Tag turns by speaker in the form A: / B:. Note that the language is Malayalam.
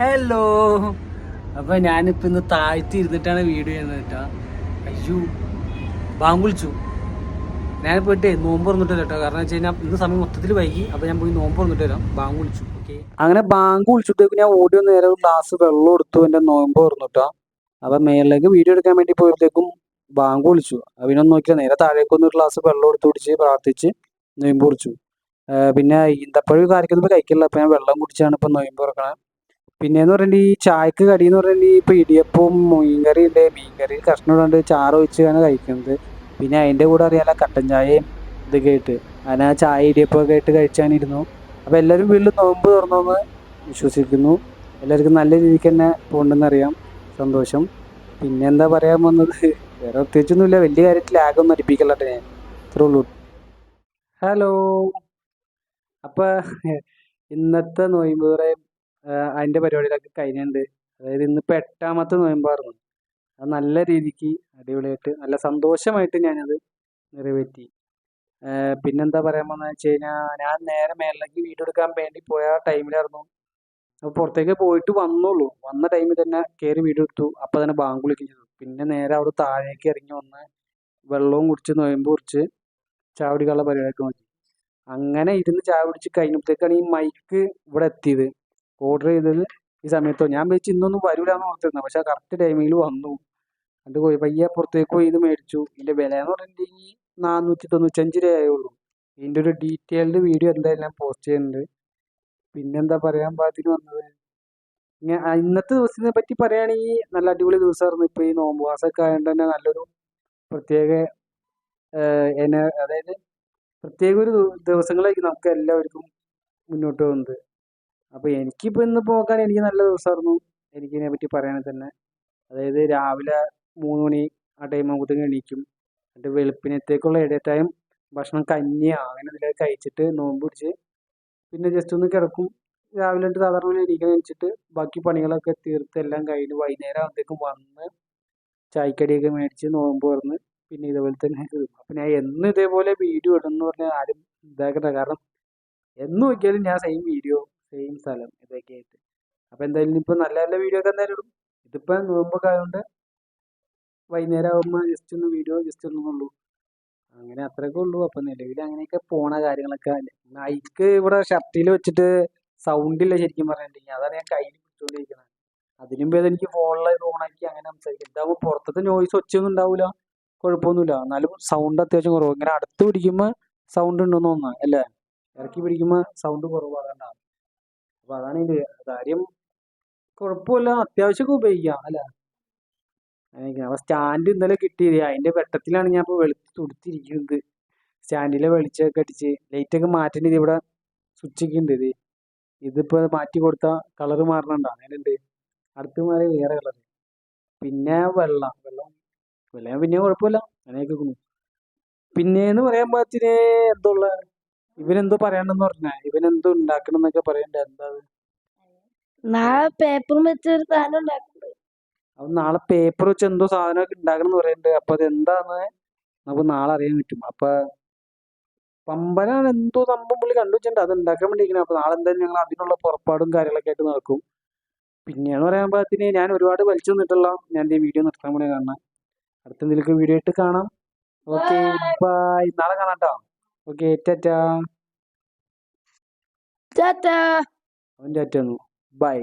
A: ഹലോ അപ്പൊ ഞാനിപ്പോ ഇന്ന് താഴ്ത്തി ഇരുന്നിട്ടാണ് വീഡിയോ ചെയ്യുന്നത് കേട്ടോ അയ്യോ. ബാങ്ക് ഞാൻ പോയിട്ട് നോമ്പ് തുറന്നിട്ട് കേട്ടോ കാരണം വെച്ച് കഴിഞ്ഞാൽ ഇന്ന് സമയം മൊത്തത്തിൽ വൈകി. അപ്പൊ ഞാൻ പോയി നോമ്പ് തുറന്നിട്ട് വരാം. ബാങ്ക് വിളിച്ചു. അങ്ങനെ ബാങ്ക് വിളിച്ചിട്ടേക്ക് ഞാൻ ഓടി നേരെ ഒരു ഗ്ലാസ് വെള്ളം എടുത്തു എന്റെ നോമ്പ് തുറന്നിട്ടാ അപ്പൊ മേളിലേക്ക് വീഡിയോ എടുക്കാൻ വേണ്ടി പോയപ്പോഴത്തേക്കും ബാങ്ക് വിളിച്ചു. അവനൊന്നും നോക്കിയാൽ നേരെ താഴേക്ക് ഒന്ന് ഒരു ഗ്ലാസ് വെള്ളം എടുത്തു കുടിച്ച് പ്രാർത്ഥിച്ച് നോമ്പ് കുറിച്ചു. പിന്നെ ഈന്തപ്പഴം കാര്യമൊന്നും ഇപ്പൊ കഴിക്കില്ല. അപ്പൊ ഞാൻ വെള്ളം കുടിച്ചാണ് ഇപ്പൊ നോമ്പ് തുറക്കണത് പിന്നെന്ന് പറഞ്ഞിട്ട് ഈ ചായക്ക് കടി എന്ന് പറഞ്ഞിട്ട് ഇപ്പൊ ഇടിയപ്പവും മീൻകറി ഉണ്ട് മീൻകറി കഷ്ണം ഇടാണ്ട് ചാറ് വെച്ചാണ് കഴിക്കുന്നത് പിന്നെ അതിന്റെ കൂടെ അറിയാലോ കട്ടൻ ചായയും ഇതൊക്കെ ആയിട്ട്. അങ്ങനെ ആ ചായ ഇടിയപ്പമൊക്കെ ആയിട്ട് കഴിച്ചാനിരുന്നു അപ്പൊ എല്ലാവരും വീട്ടിൽ നോമ്പ് തുറന്നോന്ന് വിശ്വസിക്കുന്നു. എല്ലാവർക്കും നല്ല രീതിക്ക് തന്നെ പോകണ്ടെന്ന് അറിയാം. സന്തോഷം. പിന്നെ എന്താ പറയാൻ വന്നത്? വേറെ പ്രത്യേകിച്ചൊന്നുമില്ല. വലിയ കാര്യത്തിൽ ലാഗൊന്നും അടിപ്പിക്കല്ലട്ടെ ഞാൻ. ഇത്രേ ഉള്ളൂ. ഹലോ. അപ്പൊ ഇന്നത്തെ നോയമ്പ് തുറയും അതിന്റെ പരിപാടികളൊക്കെ കഴിഞ്ഞിട്ടുണ്ട് അതായത് ഇന്നിപ്പോ എട്ടാമത്തെ നോയമ്പായിരുന്നു. അത് നല്ല രീതിക്ക് അടിപൊളിയായിട്ട് നല്ല സന്തോഷമായിട്ട് ഞാനത് നിറവേറ്റി. പിന്നെന്താ പറയാൻ വന്നത് വെച്ച് കഴിഞ്ഞാൽ ഞാൻ നേരെ മേളിലേക്ക് വീഡിയോ എടുക്കാൻ വേണ്ടി പോയ ടൈമിലായിരുന്നു. അപ്പോൾ പുറത്തേക്ക് പോയിട്ട് വന്നുള്ളൂ വന്ന ടൈമിൽ തന്നെ കയറി വീഡിയോ എടുത്തു. അപ്പോൾ തന്നെ ബാങ്ക് ചെയ്തു. പിന്നെ നേരെ അവിടെ താഴേക്ക് ഇറങ്ങി വന്ന് വെള്ളവും കുടിച്ച് നോയമ്പ് കുറിച്ച് ചാവടിക്കാനുള്ള പരിപാടിയൊക്കെ നോക്കി. അങ്ങനെ ഇരുന്ന് ചായ കുടിച്ച് കഴിഞ്ഞപ്പോഴത്തേക്കാണ് ഈ മൈക്ക് ഇവിടെ എത്തിയത്. ഓർഡർ ചെയ്തത് ഈ സമയത്തോ. ഞാൻ വെച്ച് ഇന്നൊന്നും വരൂലെന്ന് ഓർത്തിരുന്നത് പക്ഷെ കറക്റ്റ് ടൈമിൽ വന്നു. അത് പോയി. പയ്യ പുറത്തേക്ക് പോയി ഇത് മേടിച്ചു. ഇതിന്റെ വില എന്ന് പറഞ്ഞിട്ടുണ്ടെങ്കിൽ നാനൂറ്റി തൊണ്ണൂറ്റഞ്ച് രൂപയായുള്ളൂ ഇതിന്റെ ഒരു ഡീറ്റെയിൽഡ് വീഡിയോ എന്തായാലും ഞാൻ പോസ്റ്റ് ചെയ്യുന്നുണ്ട്. പിന്നെന്താ പറയാൻ പാകത്തിന് വന്നത്? ആ, ഇന്നത്തെ ദിവസത്തിനെ പറ്റി പറയുകയാണെങ്കിൽ നല്ല അടിപൊളി ദിവസമായിരുന്നു. ഇപ്പൊ ഈ നോമ്പ് മാസമൊക്കെ ആയതുകൊണ്ട് തന്നെ നല്ലൊരു പ്രത്യേക അതായത് പ്രത്യേക ഒരു ദിവ- ദിവസങ്ങളായിരിക്കും നമുക്ക് എല്ലാവർക്കും മുന്നോട്ട് പോകുന്നത്. അപ്പൊ എനിക്കിപ്പോ ഇന്ന് പോകാൻ എനിക്ക് നല്ല ദിവസമായിരുന്നു. എനിക്ക് ഇതിനെ പറ്റി പറയുകയാണെങ്കിൽ തന്നെ. അതായത് രാവിലെ മൂന്ന് മണി ആ ടൈം ആകുമ്പോഴത്തേക്കും എണീക്കും. എന്നിട്ട് വെളുപ്പിനത്തേക്കുള്ള ഇട ടൈം ഭക്ഷണം കഞ്ഞിയാണ് അങ്ങനെ എന്തെങ്കിലും കഴിച്ചിട്ട് നോമ്പ് പിടിച്ച് പിന്നെ ജസ്റ്റ് ഒന്ന് കിടക്കും. രാവിലെ എന്നിട്ട് സാധാരണ എണീക്കാൻ വെച്ചിട്ട് ബാക്കി പണികളൊക്കെ തീർത്ത് എല്ലാം കഴിഞ്ഞ് വൈകുന്നേരം ആകുമ്പോഴത്തേക്കും വന്ന് ചായക്കടിയൊക്കെ മേടിച്ച് നോമ്പ് തുറന്ന് പിന്നെ ഇതേപോലെ തന്നെ അപ്പം ഞാൻ എന്നും ഇതേപോലെ വീഡിയോ ഇടുന്നു പറഞ്ഞാൽ ആരും ഇതാക്കണ്ട. കാരണം എന്ന് നോക്കിയാലും ഞാൻ സെയിം വീഡിയോ സെയിം സ്ഥലം ഇതൊക്കെ ആയിട്ട്. അപ്പൊ എന്തായാലും ഇപ്പൊ നല്ല നല്ല വീഡിയോ ഒക്കെ എന്തായാലും ഇടും. ഇതിപ്പം നോമ്പൊക്കെ ആയതുകൊണ്ട് വൈകുന്നേരം ആകുമ്പോൾ ജസ്റ്റ് ഒന്ന് വീഡിയോ ജസ്റ്റ് ഒന്നുള്ളൂ അങ്ങനെ അത്രയൊക്കെ ഉള്ളൂ. അപ്പം നിലവിൽ അങ്ങനെയൊക്കെ പോണ കാര്യങ്ങളൊക്കെ നൈക്ക് ഇവിടെ ഷർട്ടിൽ വെച്ചിട്ട് സൗണ്ട് ഇല്ല ശരിക്കും പറഞ്ഞിട്ടുണ്ടെങ്കിൽ. അതാണ് ഞാൻ കയ്യിൽ പിടിച്ചുകൊണ്ടിരിക്കുന്നത് അതിനും ഭേദം എനിക്ക് ഫോണിൽ ഓണാക്കി അങ്ങനെ സംസാരിക്കും. ഇതാകുമ്പോൾ പുറത്തത്തെ നോയ്സ് ഒച്ചയൊന്നും ഉണ്ടാവില്ല കുഴപ്പമൊന്നുമില്ല. എന്നാലും സൗണ്ട് അത്യാവശ്യം കുറവ്. ഇങ്ങനെ അടുത്ത് പിടിക്കുമ്പോൾ സൗണ്ട് ഉണ്ടെന്ന് തോന്നുന്നു അല്ലേ? ഇറക്കി പിടിക്കുമ്പോൾ സൗണ്ട് കുറവാകണ്ടാവും അപ്പോൾ അതാണ് ഇതിന്റെ കാര്യം. കുഴപ്പമില്ല. അത്യാവശ്യമൊക്കെ ഉപയോഗിക്കാം അല്ല? അപ്പൊ സ്റ്റാൻഡ് ഇന്നലെ കിട്ടിയത് അതിന്റെ വെട്ടത്തിലാണ് ഞാൻ ഇപ്പൊ വെളുത്ത് തുടുത്തിരിക്കുന്നത്. സ്റ്റാൻഡിലെ വെളിച്ചമൊക്കെ അടിച്ച് ലൈറ്റൊക്കെ മാറ്റേണ്ടത് ഇവിടെ സ്വിച്ച് ഒക്കെ ഉണ്ട് ഇത്. ഇതിപ്പോ മാറ്റി കൊടുത്ത കളറ് മാറണുണ്ടോ. അങ്ങനെ ഉണ്ട്. അടുത്ത് മാറി വേറെ കളർ പിന്നെ വെള്ളം. വെള്ളം വെള്ളം പിന്നെ കുഴപ്പമില്ല. അങ്ങനെയൊക്കെ പിന്നെ എന്ന് പറയാൻ പാത്തിന് എന്തോ ഉള്ള ഇവനെന്തോ പറയണ്ടെന്ന് പറഞ്ഞ. ഇവനെന്തോ ഉണ്ടാക്കണം എന്നൊക്കെ പറയണ്ട. എന്താ?
B: നാളെ പേപ്പറും വെച്ച് ഒരു സാധനം ഉണ്ടാക്കുന്നുണ്ട്
A: അവൻ നാളെ പേപ്പർ വെച്ച് എന്തോ സാധനമൊക്കെ ഉണ്ടാക്കണം എന്ന് പറയുന്നുണ്ട് അപ്പൊ അത് എന്താന്ന് നമുക്ക് നാളെ അറിയാൻ പറ്റും. അപ്പൊ പമ്പനാണ് എന്തോ സംഭവം പുള്ളി കണ്ടുവച്ചിട്ടുണ്ട്. അത് ഉണ്ടാക്കാൻ വേണ്ടിയിരിക്കണം. അപ്പൊ നാളെ എന്തായാലും ഞങ്ങൾ അതിനുള്ള പുറപ്പാടും കാര്യങ്ങളൊക്കെ ആയിട്ട് നടക്കും. പിന്നെയെന്ന് പറയാൻ പാകത്തിന് ഞാൻ ഒരുപാട് വലിച്ചു നിന്നിട്ടുള്ള ഞാൻ ഈ വീഡിയോ നിർത്താൻ വേണ്ടി കാണാം അടുത്ത എന്തെങ്കിലും വീഡിയോ ആയിട്ട് കാണാം. ഓക്കെ ബൈ നാളെ കാണാം കേട്ടോ ഓക്കെ ടാറ്റാ
B: ടാറ്റാ
A: അവൻ ടാറ്റ ബൈ